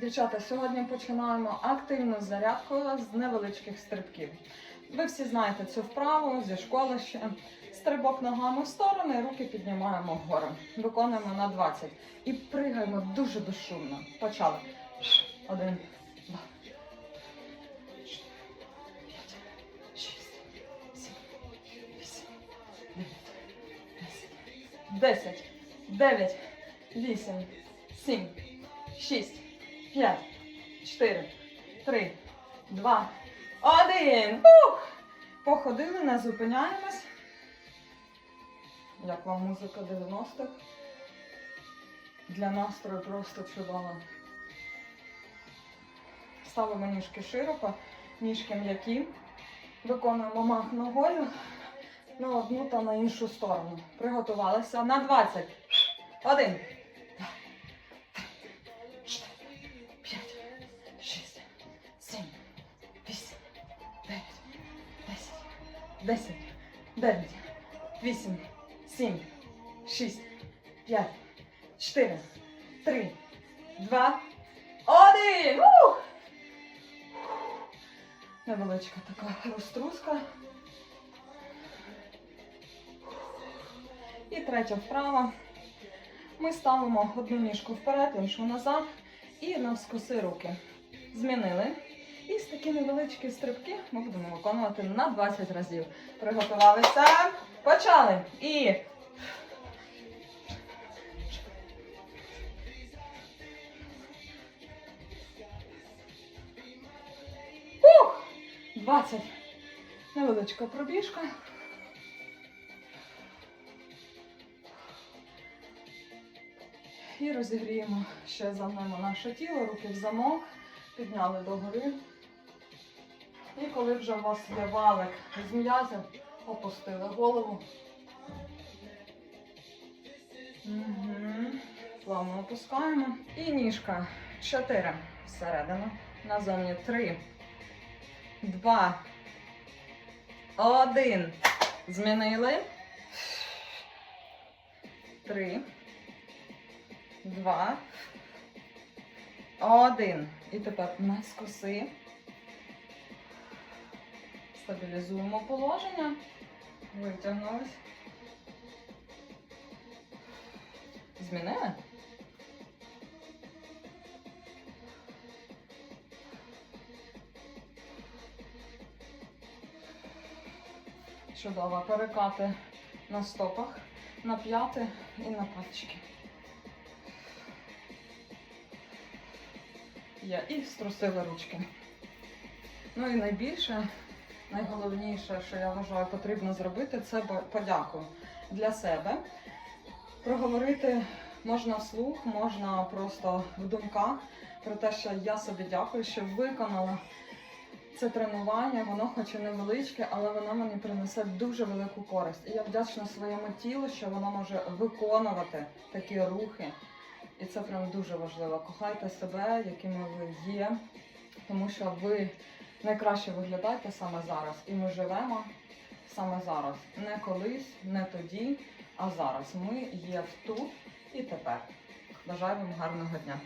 Дівчата, сьогодні починаємо активну зарядку з невеличких стрибків. Ви всі знаєте цю вправу зі школи ще. Стрибок ногами в сторони, руки піднімаємо вгору. Виконуємо на 20. І пригаємо дуже безшумно. Почали. Один, два. Десять, дев'ять, вісім, сім, шість, п'ять, чотири, три, два, один. Ух! Походили, не зупиняємось. Як вам музика 90-х? Для настрою просто чудово. Ставимо ніжки широко, ніжки м'які. Виконуємо мах ногою на одну та на іншу сторону. Приготувалися на 20. Один. 10, 9, 8, 7, 6, 5, 4, 3, 2, 1. Ух! Невеличка така розтруска. І третя вправа. Ми ставимо одну ніжку вперед, іншу назад і навскоси руки. Змінили. І такі невеличкі стрибки ми будемо виконувати на 20 разів. Приготувалися. Почали. І. Ух! 20. Невеличка пробіжка. І розігріємо ще замнемо наше тіло, руки в замок, підняли догори. І коли вже у вас є валик з м'язів, опустили голову. Угу. Плавно опускаємо. І ніжка. Чотири. Всередину. Назовні три. Два. Один. Змінили. Три. Два. Один. І тепер наскоси. Стабілізуємо положення. Витягнулись. Змінили? Чудово. Перекати на стопах, на п'яти і на пальчики. Є. І струсили ручки. Ну і найбільше, найголовніше, що я вважаю, потрібно зробити, це подяку для себе. Проговорити можна вслух, можна просто в думках про те, що я собі дякую, що виконала це тренування. Воно хоч і невеличке, але воно мені принесе дуже велику користь. І я вдячна своєму тілу, що воно може виконувати такі рухи. І це прям дуже важливо. Кохайте себе, якими ви є, тому що ви найкраще виглядайте саме зараз. І ми живемо саме зараз. Не колись, не тоді, а зараз. Ми є тут і тепер. Бажаю вам гарного дня.